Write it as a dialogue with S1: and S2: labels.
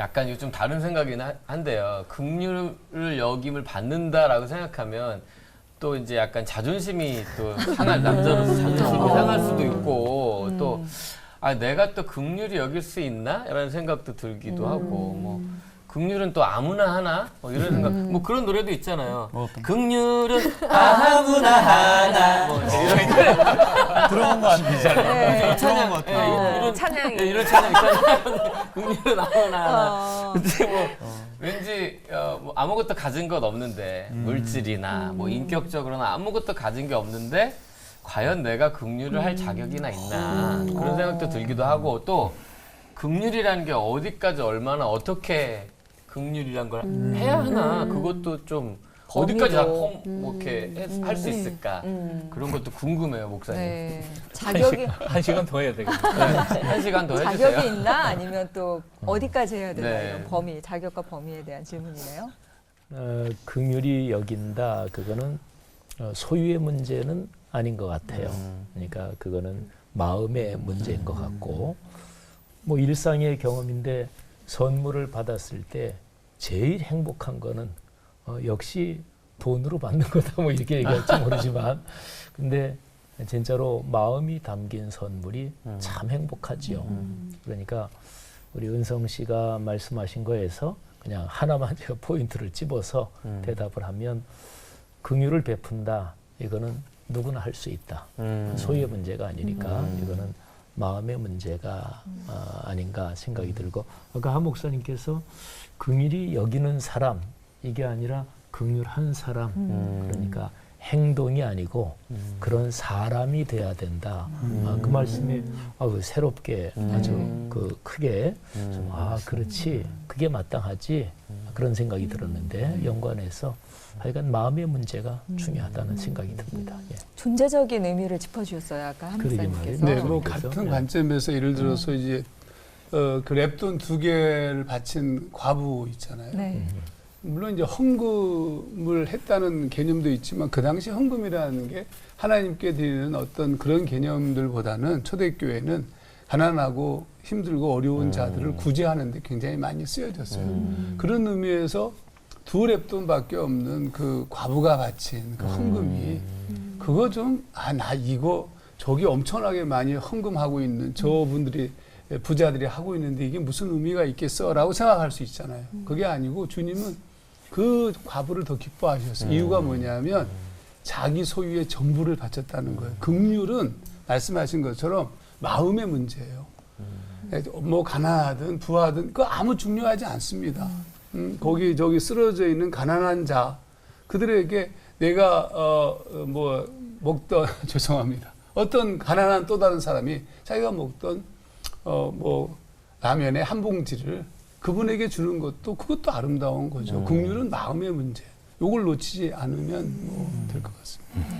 S1: 약간 요즘 다른 생각이긴 하- 한데요. 긍휼을 여김을 받는다라고 생각하면 또 이제 약간 자존심이 또 상할 남자로서 자존심이 상할 수도 있고 또 아, 내가 또 긍휼히 여길 수 있나? 라는 생각도 들기도 하고 뭐 긍휼은 또 아무나 하나? 뭐 이런 생각. 뭐 그런 노래도 있잖아요. 긍휼은 아무나 하나. 뭐 이런
S2: 들어온 거 같아요.
S3: 네.
S1: 찬양,
S2: 것
S1: 예,
S2: 같아요.
S1: 이런
S3: 찬양이.
S1: 예, 이런 찬양 있잖아요. 긍휼은 아무나 하나.
S3: 어.
S1: 근데 뭐 왠지 어, 뭐 아무것도 가진 것 없는데 물질이나 뭐 인격적으로나 아무것도 가진 게 없는데 과연 내가 긍휼을 할 자격이나 있나 그런 생각도 들기도 하고 또 긍휼이라는 게 어디까지 얼마나 어떻게 긍휼이란 걸 해야 하나? 그것도 좀 어디까지 다
S3: 범위도.
S1: 폼, 뭐 이렇게 할 수 있을까? 그런 것도 궁금해요 목사님.
S3: 네. 자격이
S2: 한 시간 더 해야 되겠네.
S1: 네, 한 시간 더 해주세요.
S3: 자격이 있나? 아니면 또 어디까지 해야 되나?
S1: 네.
S3: 이런 범위 자격과 범위에 대한 질문이네요.
S4: 어, 긍휼히 여긴다. 그거는 어, 소유의 문제는 아닌 것 같아요. 그러니까 그거는 마음의 문제인 것 같고. 뭐 일상의 경험인데 선물을 받았을 때 제일 행복한 거는 어, 역시 돈으로 받는 거다 뭐 이렇게 얘기할지 모르지만 근데 진짜로 마음이 담긴 선물이 참 행복하지요. 그러니까 우리 은성 씨가 말씀하신 거에서 그냥 하나만 제가 포인트를 집어서 대답을 하면 긍휼을 베푼다. 이거는 누구나 할 수 있다.
S1: 음.
S4: 소유의 문제가 아니니까 이거는 마음의 문제가 아, 아닌가 생각이 들고. 아까 한 목사님께서 긍휼히 여기는 사람 이게 아니라 긍휼한 사람. 그러니까 행동이 아니고 그런 사람이 돼야 된다. 아, 그 말씀이 아주 새롭게 아주 그 크게 좀, 아 그렇지 그게 마땅하지 그런 생각이 들었는데 연관해서 하여간 마음의 문제가 중요하다는 생각이 듭니다. 예.
S3: 존재적인 의미를 짚어주셨어요 아까 한
S4: 그러게
S3: 목사님께서.
S4: 말이에요.
S5: 네, 뭐 같은
S4: 네.
S5: 관점에서 예를 들어서 이제 어, 그 랩돈 두 개를 바친 과부 있잖아요.
S3: 네.
S5: 물론 이제 헌금을 했다는 개념도 있지만 그 당시 헌금이라는 게 하나님께 드리는 어떤 그런 개념들보다는 초대교회는 가난하고 힘들고 어려운 자들을 구제하는 데 굉장히 많이 쓰여졌어요. 그런 의미에서 두 랩돈밖에 없는 그 과부가 바친 그 헌금이 그거 좀 아 나 이거 저기 엄청나게 많이 헌금하고 있는 저분들이 부자들이 하고 있는데 이게 무슨 의미가 있겠어라고 생각할 수 있잖아요. 그게 아니고 주님은 그 과부를 더 기뻐하셨어요. 이유가 뭐냐면 자기 소유의 전부를 바쳤다는 거예요. 긍휼은 말씀하신 것처럼 마음의 문제예요. 뭐 가난하든 부하든 그 아무 중요하지 않습니다. 음, 거기 저기 쓰러져 있는 가난한 자 그들에게 내가 어 뭐 먹던 죄송합니다. 어떤 가난한 또 다른 사람이 자기가 먹던 어 뭐 라면의 한 봉지를 그분에게 주는 것도 그것도 아름다운 거죠. 긍휼은 마음의 문제. 요걸 놓치지 않으면 뭐 될 것 같습니다.